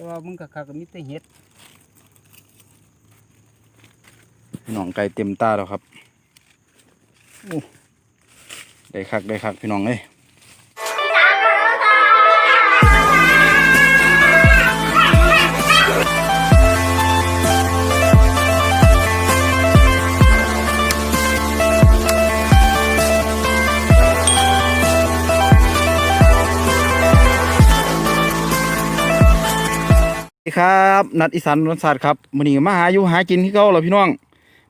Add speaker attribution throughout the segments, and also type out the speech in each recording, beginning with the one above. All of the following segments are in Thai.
Speaker 1: แต่ว่ามึงก็คักก็มีแต่เห็ด
Speaker 2: พี่น้องไก่เต็มตาแล้วครับได้คักได้คักพี่น้องเอ้ย ครับนัดอีสานรสศาสตร์ครับมื้อนี้มาหาอยู่หากินที่เก่าแล้วพี่น้อง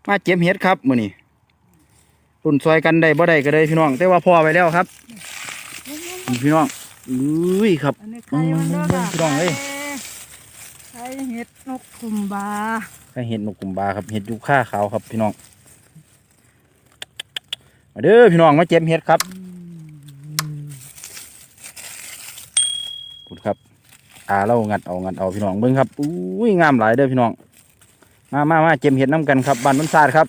Speaker 2: มาเก็บเห็ดครับมื้อนี้รุ่นซอยกันได้บ่ได้ก็ได้พี่น้อง แต่ว่าพอไปแล้วครับนี่พี่น้องอุ้ยครับ
Speaker 3: อันนี้ไข่มันเด้อค่ะ
Speaker 2: พี่น้องเอ้ย
Speaker 3: ไข่เห็ดนกคุมบา
Speaker 2: ถ้าเห็ดนกกุมบาครับเห็ดยูค่าขาวครับพี่น้องมาเด้อพี่น้องมาเก็บเห็ดครับพูดครับ อาเรางัดเอางัดเอาพี่น้องเบิ่งครับอุ้ยงามหลายเด้อพี่น้อง มามามาเก็บเห็ดน้ำกันครับบ้านนนศาสตร์ครับ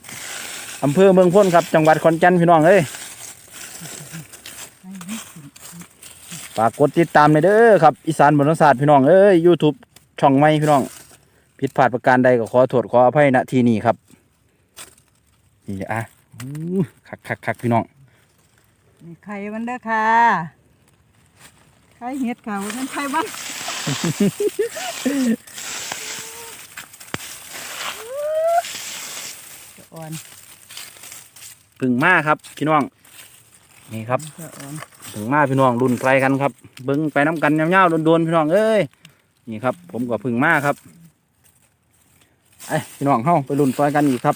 Speaker 2: อำเภอเมืองพ้นครับจังหวัดขอนแก่นพี่น้องเอ้ยฝากกดติดตามในอยเด้อครับอีสานบนศาสตร์พี่น้องเอ้ยยูทูบช่องใหม่พี่น้องผิดพลาดประการใดก็ขอโทษขออภัยณที่นี้ครับนี่อะคักคักคักพี่น้อง
Speaker 3: ไข่มันเด้อค่ะไข่เห็ดค่ะว่ามันไข่มัน อ่อน
Speaker 2: พึ่งมาครับ พี่น้อง นี่ครับ
Speaker 3: จะอ่อน
Speaker 2: พึ่งมาพี่น้องรุ่นไกลกันครับ เบิ้งไปน้ำกันยาวๆโดนๆพี่น้องเอ้ยนี่ครับ ผมก็พึ่งมาครับไอ้ยพี่น้องเข้าไปรุ่นซอยกันอีกครับ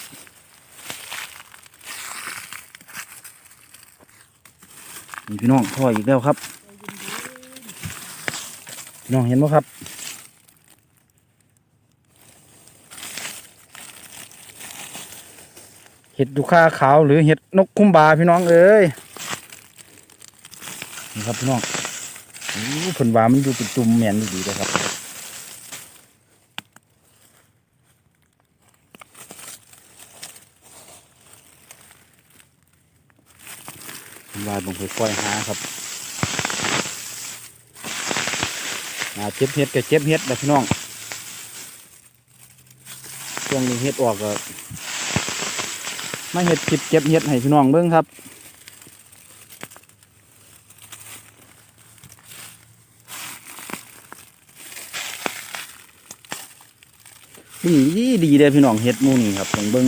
Speaker 2: นี่พี่น้องพ่ออีกแล้วครับพี่ น้องเห็นไหมครับ เห็ดยูคาขาวหรือเห็ดนกคุ้มบาพี่น้องเอ้ยนี่ครับพี่น้องผลวามันอยู่เป็นจุ่มแมนดีเลยครับผลวาผมค่อยๆหาครับหา เจ็บเห็ดกับเจ็บเห็ดนะพี่น้องช่วงนี้เห็ดออกก็มาเห็ดคลิปเก็บเห็ดให้พี่น้องเบิ่งครับนี่ดีดีเลยพี่น้องเห็ดมูนี่ครับต้องเบิ่ง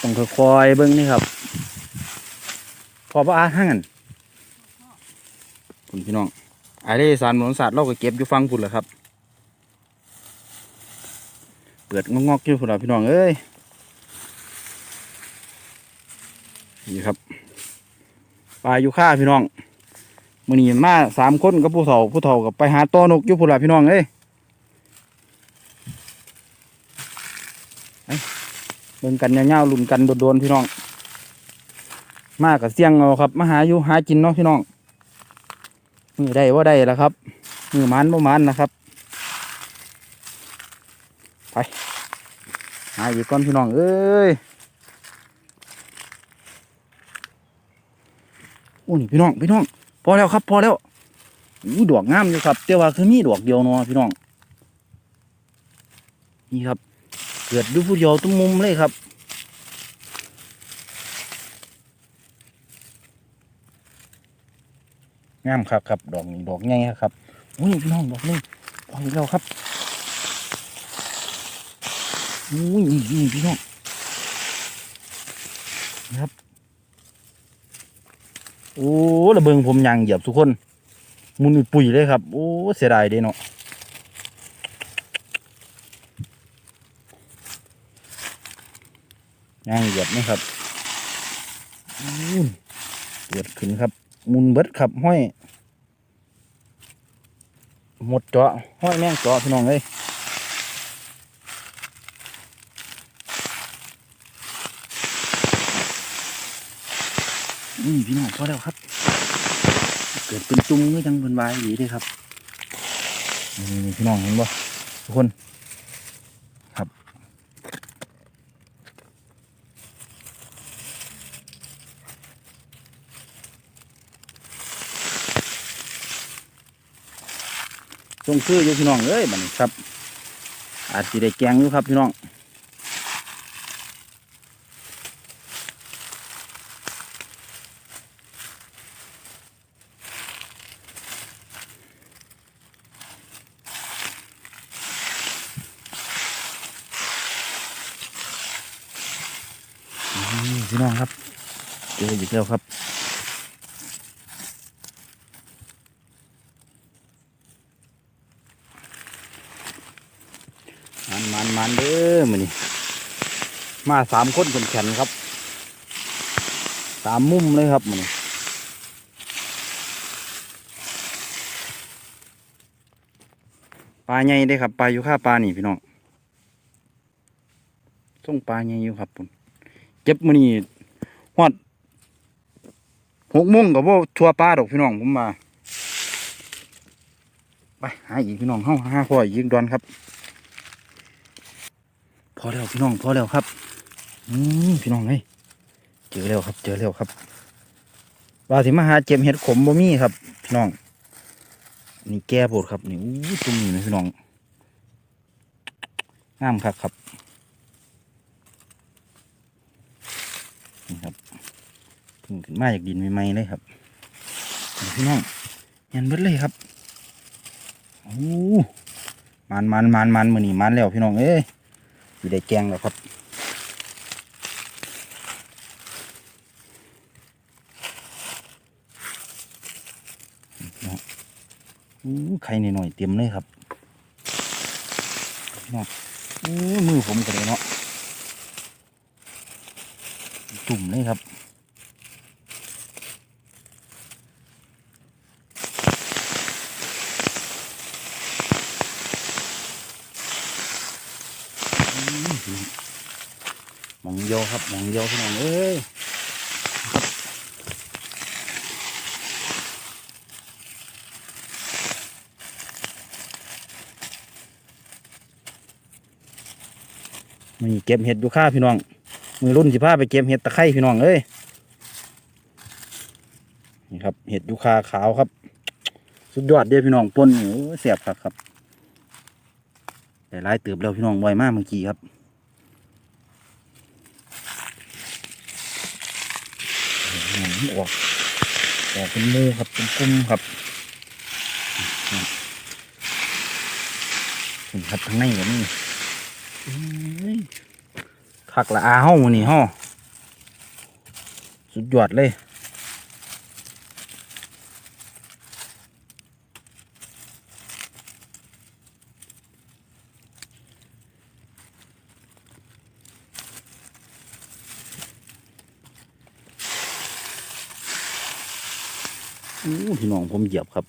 Speaker 2: ต้องค่อยๆเบิ่งนี่ครับ พอปะอาห่างกันคุณพี่น้อง ไอ้ได้สารหนนศาสตร์เราก็เก็บอยู่ฟังพุ่นแหละครับ เปิดงอกๆอยู่พุ่นละพี่น้องเอ้ยนี่ครับปลาอยู่ค่าพี่น้องมื้อนี้มาสามคนกับผู้เฒ่าผู้เฒ่ากับไปหาตัวนกอยู่พุ่นละพี่น้องเอ้ยเบิ่งกันยาๆลุ้นกันโดนๆพี่น้อง มากับเสียงเอาครับมาหาอยู่หากินเนาะพี่น้อง มือได้ว่าได้แล้วครับ มือมันบ่มันนะครับ ไปหาอีกก่อนพี่น้องเอ้ยโอ้นี่พี่น้องพี่น้อง พอแล้วครับ พอแล้วอู้ดอกงามอยู่ครับแต่ว่าคือมีดอกเดียวเนาะพี่น้อง นี่ครับ เกิดดูผู้เดียวตุ้มมุมเลยครับ งามครับครับ ดอกนี้ดอกใหญ่ครับโอ้ยพี่น้องดอกนี้พออีกแล้วครับอุ้ยนี่นี่พี่น้องนะครับโอ้ระเบิงผมยางเหยียบทุกคนมุนอุดปุ๋ยเลยครับ โอ้เสียดายเด้เนาะยางเหยียบนะครับอู้เกิดขึ้นครับ มุนเบิดครับห้อย หมดเจาะห้อยแม่งเจาะพี่น้องเลยนี่พี่น้องพอแล้วครับ เกิดเป็นจุ้มก็จังเป็นวายดีเลยครับนี่พี่น้องเห็นบ่ทุกคน ทรงคืออยู่พี่น้องเอ้ยบัดนี้ครับ อาจสิได้แกงอยู่ครับพี่น้องพี่น้องครับเจออีกแล้วครับ มันมันมันเด้อมือนี่ มาสามคนแข็งครับ สามมุมเลยครับมือนี่ปลาใหญ่เด้ครับปลาอยู่ข้าปลานี่พี่น้องส่งปลาใหญ่อยู่ครับผมเก็บมือนี่ฮอดหกโมงกับว่าทัวปลาดอกพี่น้องผมมาไปหาอีกพี่น้องเฮาห้าพ่ออีกดอนครับ พอแล้วพี่น้องพอแล้วครับ อืมพี่น้องเฮ้ยเจอแล้วครับ เจอแล้วครับว่าสิมาหาเจ็บเห็ดขมบ่มีครับ พี่น้อง นี่แก้ปวดครับนี่อู้ตุ่มนี่นะพี่น้องงามครับครับนี่ครับพึ่งขึ้นมาจากดินใหม่ๆเลยครับพี่น้องยันเบิดเลยครับโอ้มันมันมันมันมือนี่มันแล้วพี่น้องเอ้ยอยู่ได้แกงแล้วครับ อู้ไข่หน่อยๆเต็มเลยครับเนาะอู้มือผมก็เลยเนาะตุ่มเลยครับมองโยครับมองโยพี่น้องเอ้ย มีเก็บเห็ดอยู่ข้าพี่น้อง มือรุ่นสิพาไปเก็บเห็ดตะไคร้พี่น้องเอ้ยนี่ครับเห็ดยูคาขาวครับ สุดยอดเด้พี่น้องปนนี่โอ้ยแสบครับครับแต่ร้ายเติบแล้วพี่น้องไวมากเมื่อกี้ครับหนังออกออกเป็นหมูครับเป็นกุ้มครับครับทั้งในก็มีอื้ อคักละอาห้องนี่ห้อสุดยอดเลยอู้พี่น้องผมเหยียบครับ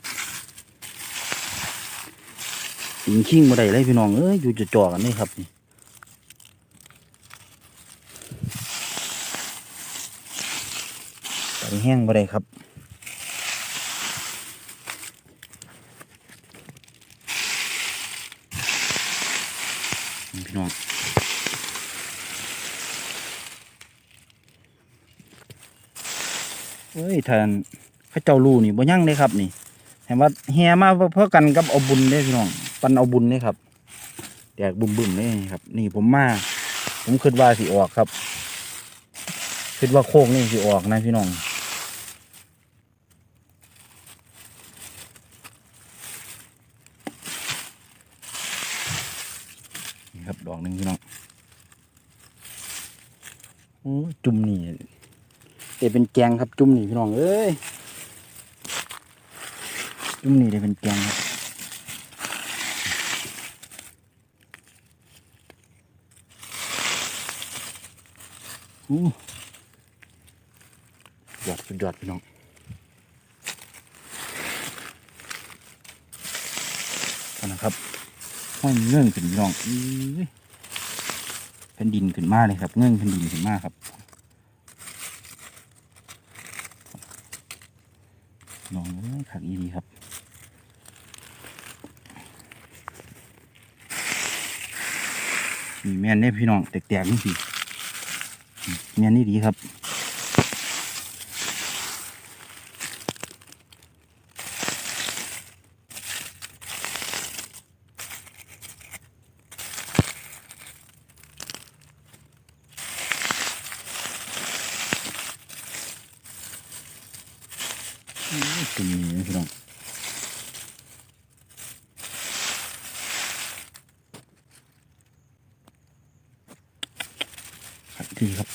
Speaker 2: ปิงชิงมาได้เลยพี่น้องเอ้ยอยู่จะจ่อกันนี่ครับนี่ ไปแห้งบ่ได้ครับพี่น้องเฮ้ยท่านข้าเจ้ารูนี่บ่ยั่งเลยครับนี่เห็นว่าแห่มาเพื่อกันกับเอาบุญเด้พี่น้อง ปันเอาบุญนี่ครับแดกบุ่มบุ่มๆเลยครับ นี่ผมมา ผมคิดว่าสิออกครับคิดว่าโค้งนี่สิออกนะพี่น้อง นี่ครับดอกหนึ่งพี่น้องโอ้ยจุ่มนี่ เดี๋ยวเป็นแกงครับจุ่มนี่พี่น้องเอ้ยจุ่มนี่เดี๋ยเป็นแกงครับอู้ยอดสุดยอดพี่น้องนะครับห้อยเงื่อนขึ้นพี่น้องอือเป็นดินขึ้นมาเลยครับ เงื่อนเป็นดินขึ้นมาครับน้องเอ้ยขักอีดีครับ มียนเนี่ยพี่น้องแตกๆนี่สิเม่นนี่ดีครับ น ตุ่มนี้พี่น้อง ดดีครับ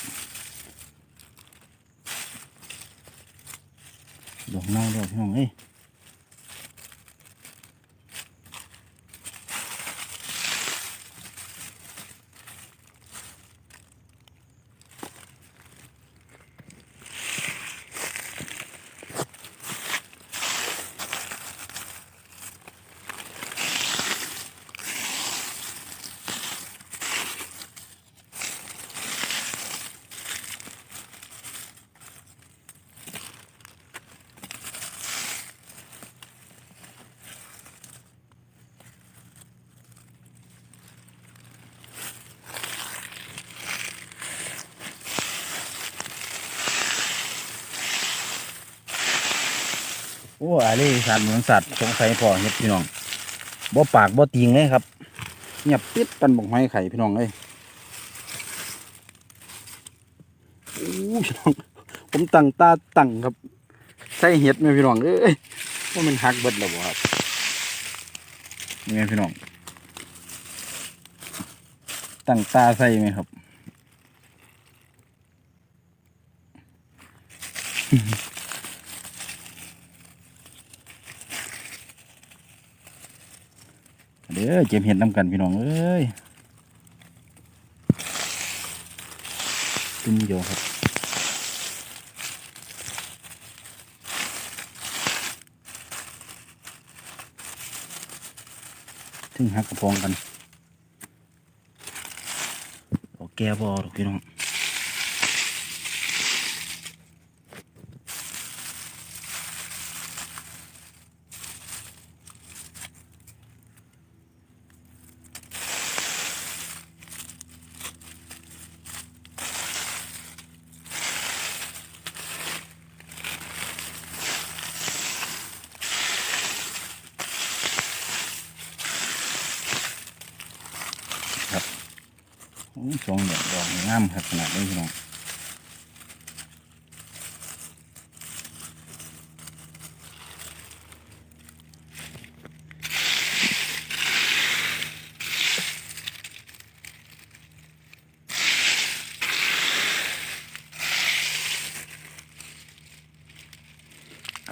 Speaker 2: ดอกเน่าดอกน้องเอ้ย อ้อาลีสัตว์เหมือนสัตว์สงสัยพอเฮ็ดพี่น้องบ่ปากบ่ติงเลยครับเงียบปิดปันบอกไม้ไข่พี่น้องเอ้ยโอ้พี่น้องผมตั้งตาตั้งครับใส่เห็ดไหมพี่น้องเอ้ยว่ามันหักเบิดแล้วบ่ครับนี่ไงพี่น้องตั้งตาใส่ไหมครับ ด้อเจ็บเห็ดน้ำกันพี่น้องเอ้ยตุ้มโยครับถึงหักกระพองกันโอเคบอหรอกพี่น้องโอ้ยสองดอกดอกงามครับขนาดนี้พี่น้อง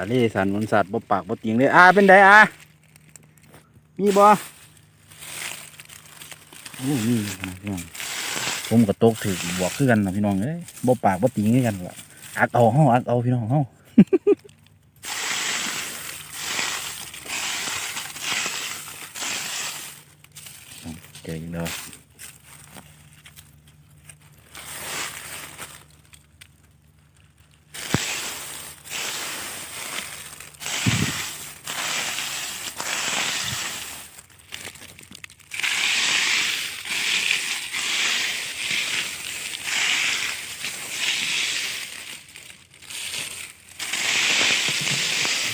Speaker 2: อันนี้สันมันสัตว์บ่ปากบ่ติงเลยอาเป็นไดอามีบ่โอ้มีพี่น้องผมก็ตกถือบอกคือกันนะพี่น้องเอ้ยบ่ปากบ่ติงกันวะอักเอาเฮาอักเอาพี่น้องเฮาเจออีกแล้ว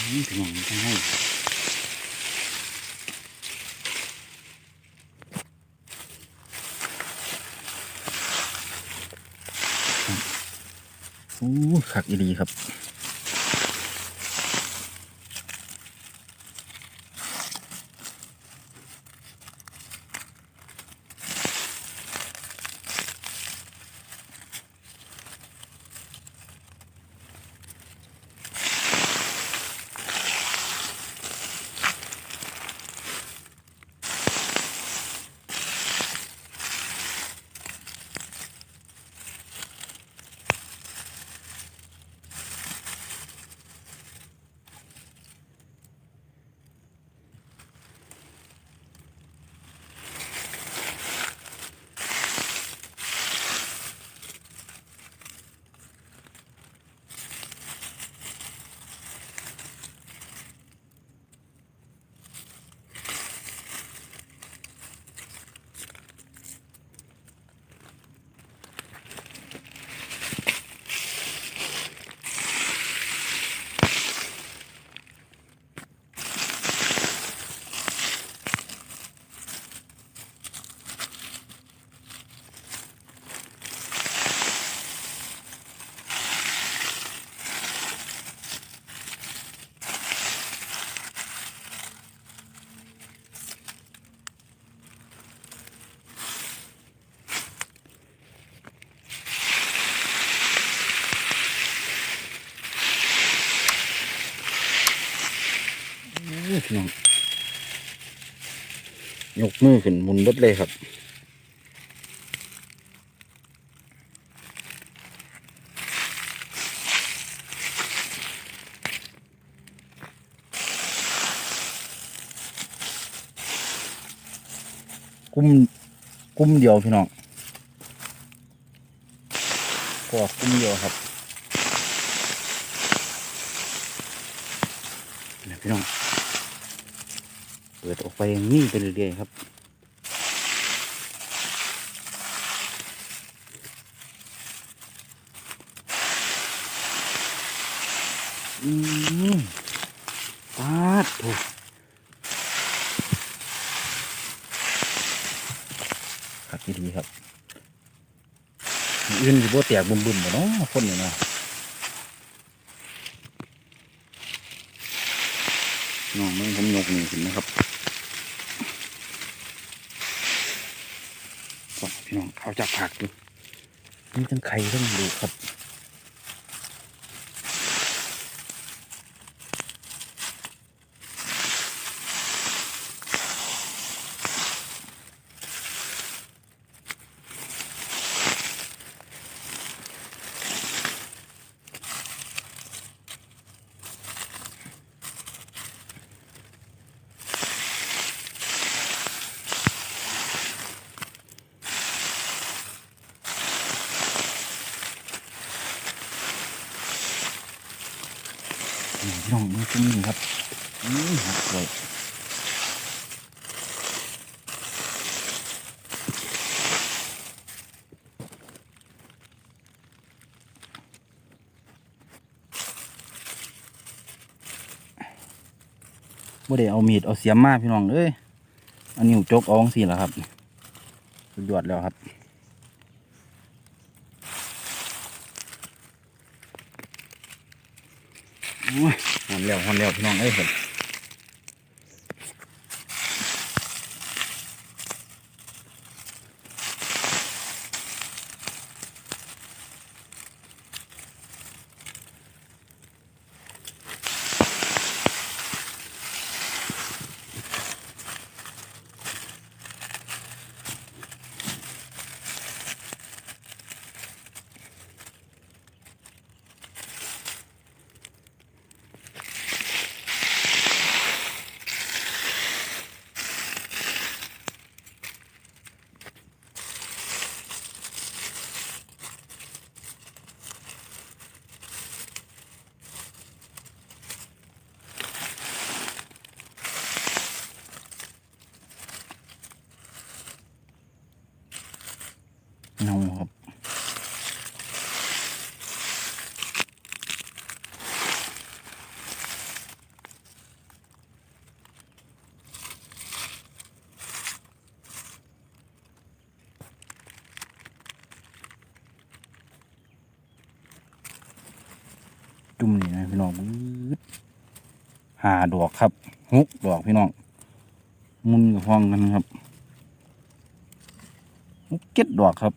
Speaker 2: อืมพี่น้องไม่ให้โอ้ขักอี ดีครับ อ พี่น้องยกมือขึ้นหมุนรถเลยครับกุ้มกุ้มเดียวพี่น้องก็กุ้มเดียวครับนี่พี่น้อง เปิดออกไปอย่างนี้ไปเรื่อยๆครับอืมปาดโถครับดีครับอื่นอยู่บ่แตกบุ่มๆบ่เนาะคนนี่เนาะน้องมึงผมยกนี่ขึ้นนะครับบอกพี่น้อง เขาจากผักดูนี่ทั้งไข่ทั้งดูกครับ พี่น้องมือขึ้นนี่ครับอืมหักเลยบ่ได้เอามีดเอาเสียมมาพี่น้องเอ้ยอันนิ้จกเองซี่แหละครับสุดยอดแล้วครับ โอ้ยห อนแล้วพี่น้องเอ้ยเห็น พี่น้องหาดอกครับหกดอกพี่น้องมุนกับฟองกันครับหกเจ็ดดอกครับ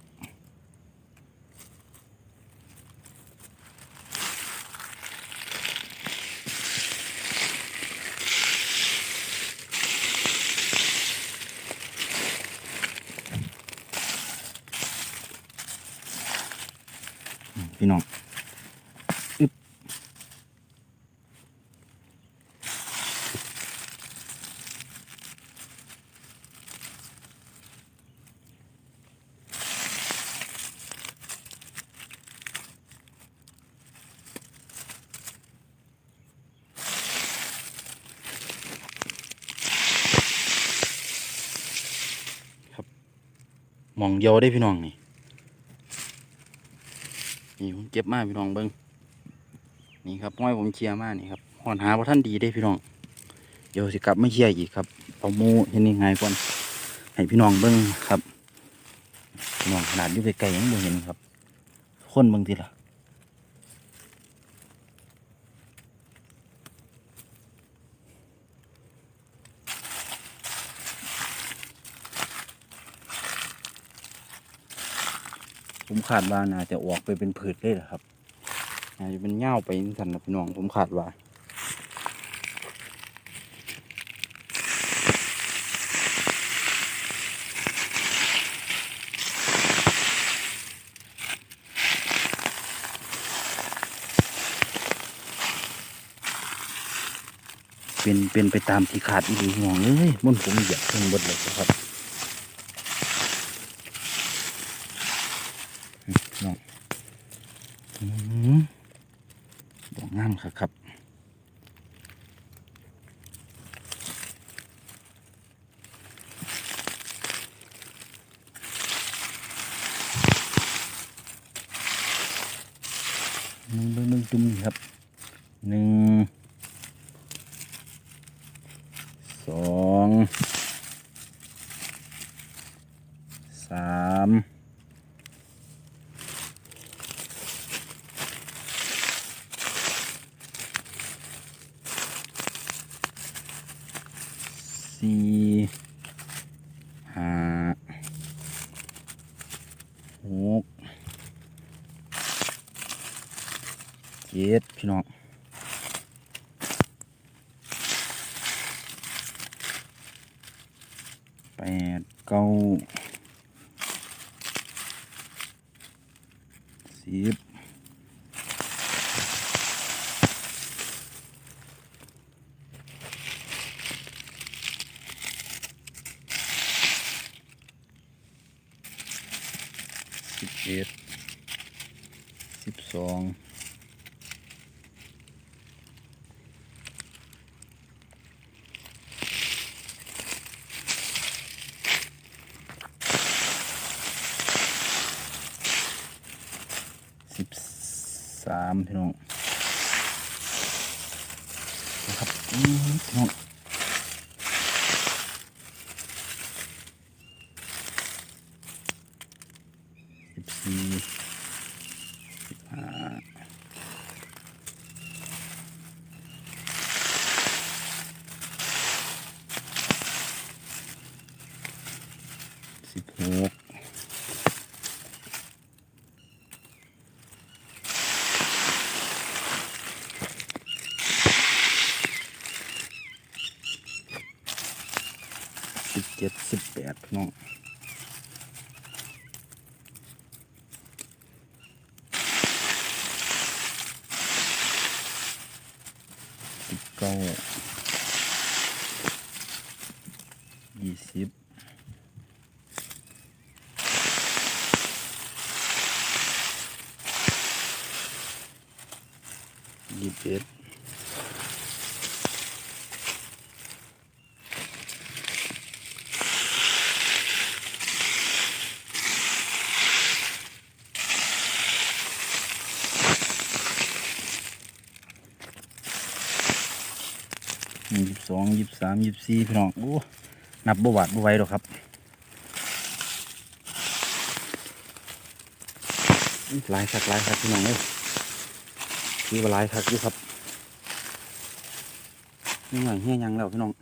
Speaker 2: มองเยวได้พี่น้องนี่นี่ผมเก็บมาพี่น้องเบิ้งนี่ครับห้อยผมเชียร์มากนี่ครับหอนหาว่าท่านดีได้พี่น้องเดี๋ยวสิกลับไม่เชียร์อีกครับเอามูเห็นยังไงก่อนให้พี่น้องเบิ้งครับพี่น้องขนาดอยู่ไกลๆยังบ่เห็นครับ คนเบิ้งทีละ คาดว่าน่าจะออกไปเป็นผืดเลยแหละครับอาจจะเป็นเง่าไปสั่นะพี่น้องผมคาดว่าเป็นเป็นไปตามที่ขาดอีหลห่วงเลยมันผมอยากเพิ่งบดเลยครับ ครับครับ หนึ่งเบิ่งเบิ่งจุ่มนี่ครับหนึ่งสองสาม สี่ห้าหกเจ็ดพี่น้องแปดเก้าสิบสิบเอ็ดสิบสอง สิบสามพี่น้องนะครับอื้อพี่น้องสิบสี่สิบห้าสิบหก สิบเจ็ดสิบแปดพี่น้องสิบเก้ายี่สิบยี่สิบ เอ็ดยี่สิบสองยี่สิบสามยี่สิบสี่พี่น้องโอ้นับบวาดบ่ไหวหรอกครับหลายคักหลายคักพี่น้องเอ้ย มีว่าหลายคักอยู่ครับนี่อยเฮี้ยยังแล้วพี่น้อง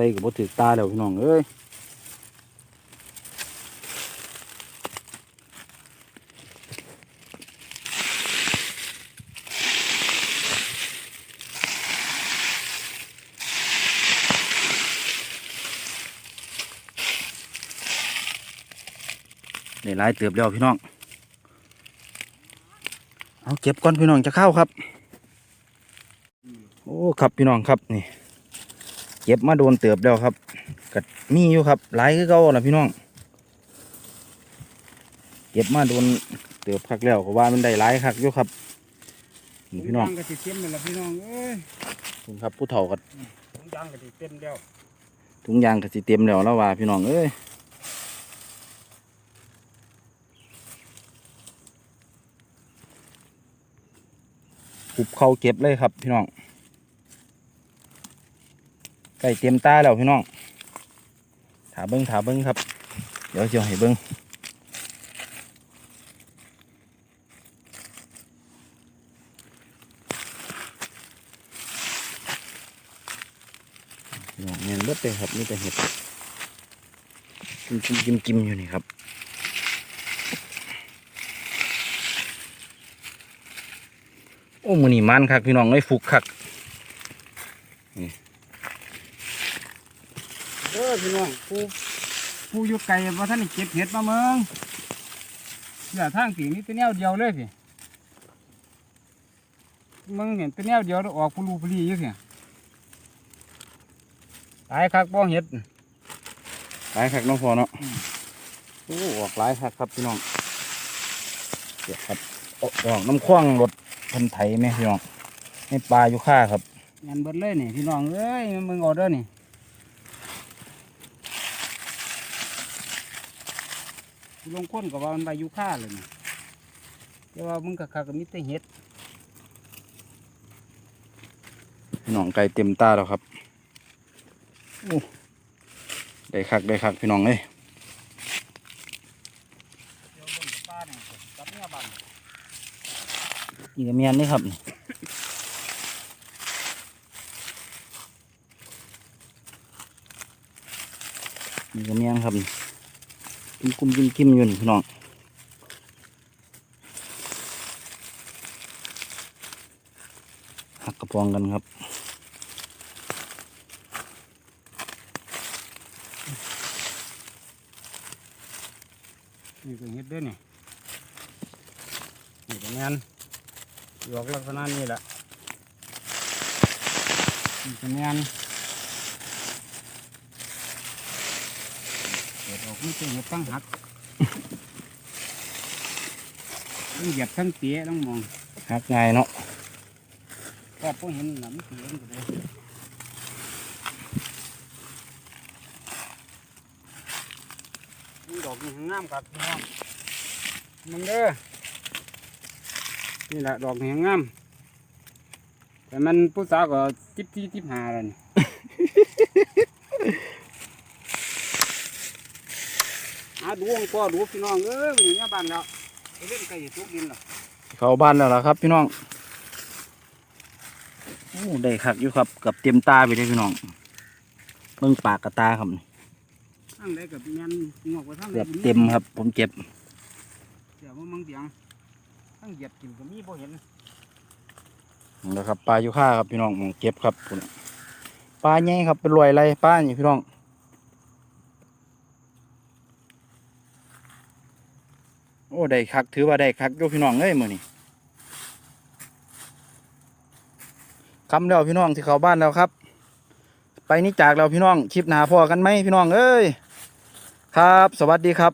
Speaker 2: ใส่กับบ่ถือตาแล้วพี่น้องเอ้ยได้ลายเติบแล้วพี่น้อง เอาเก็บก้อนพี่น้องจะเข้าครับ โอ้ครับพี่น้องครับนี่ ก็บมาโดนเติบแล้วครับกัมีอยู่ครับหลายคือเก่าล่ะพี่น้อง เก็บมาโดนเติบคักแล้วก็ว่ามันได้หลายคักอยู่ครับนี่พี่น้อง
Speaker 1: ถุยางก็สิเต็มเลยล่ะพี่น้องเอ้ย
Speaker 2: คุณครับผู้เฒ่ากับ
Speaker 1: ถุงยางก็สิเต็มแล้ว
Speaker 2: ถุงยางก็สิเต็มแล้วแล้วว่าพี่น้องเอ้ยหุบเข้าเก็บเลยครับพี่น้อง ไก่เตรียมตาแล้วพี่น้องถาเบิ้งถาเบิ้งครับ เดี๋ยวเจียวให้เบิ้งพี่น้งเนียนเบิดเลยครับนี่แต่เห็ดกิมกิมกิมกิมอยู่นี่ครับโอ้มือนี่มันคักพี่น้องไอ้ยฟุกคัก
Speaker 1: เด้อพี่น้องผู้ผู้อยู่ไกลว่าท่านได้เก็บเห็ดมาเมืองเหลือทางสีนี้เป็นแนวเดียวเลยพี่มึงเห็นเป็นแนวเดียวแล้วออกผู้ลูผู้ลีอยู่พี่ตายคักบ่เห็ด
Speaker 2: หลายคักเน้องพอเนาะโอ้ออกหลายคักครับพี่น้องเดี๋ยวครับออกออกน้ำคว้างรถเพันไถไหมพี่น้องในปลาอยู่ค่าครับ
Speaker 1: งานเบิดเลยนี่พี่น้องเอ้ยมึงเออเด้อนี่ ลงค้นกับว่ามันใบยูค่าเลยนี่แต่ว่ามึงกับข้าก็มีแต่เห็ด
Speaker 2: พี่น้องไก่เต็มตาแล้วครับโอ้ได้คักได้คักพี่น้องเอ้ย
Speaker 1: เดี๋ยวบนป้าเนี่ยกับเนี่ยบัน
Speaker 2: นี่ก็เมียนนี่ครับนี่นี่ก็เมียนครับนี่ กิมกุมกิมกิมอยู่นี่พี่น้องหักกระปองกันครับ
Speaker 1: นี่ก็เห็ดเด้วยนี่นี่ก็แม่นหลอกลักษณะนี้แหละนี่ก็แม่น ดออกไม่ใช่เห็ดตั้งหักต้องเหยียบทั้งเตี้ยต้องมอง
Speaker 2: หักง่ายเนาะ
Speaker 1: ก็พวกเห็นน่ะมันเตี้ยมันก็เลยนี่ดอกนี่งามครับพี่น้องมึงเด้อนี่แหละดอกนี่งามแต่มันผู้สาวก็จิบที่จิบหาแล้วนี่ หา ดูองค์พ่อดูพี่น้องเอ้ยมันอยู่ในบ้านแล้วไปเล่นไก่ทุกดินหรอ
Speaker 2: เข้าบ้านแล้วล่ะครับ พี่น้องโอ้ได้คักอยู่ครับเกับเต็มตาไปเลยพี่น้องเบิ่งปากกระตาครับนี่
Speaker 1: ทั้งได้กับแม่นงอกไปทั้ง
Speaker 2: เกือบเต็มครับ ผมเก็บ
Speaker 1: เดี๋ยวว่ามึงเตียงทั้งเหยียบกินก็มีบ่เห็น
Speaker 2: แล้วครับปลาอยู่ค่าครับพี่น้องหม้องเก็บครับพุ่นปลาใหญ่ครับเป็นรวยไรปลานี่พี่น้อง โอ้ได้คักถือว่าได้คักยกพี่น้องเอ้ยมือนี่คำแล้วพี่น้องที่เขาบ้านแล้วครับ ไปนี่จากเราพี่น้องคลิปหนาพอกันไหมพี่น้องเอ้ยครับ สวัสดีครับ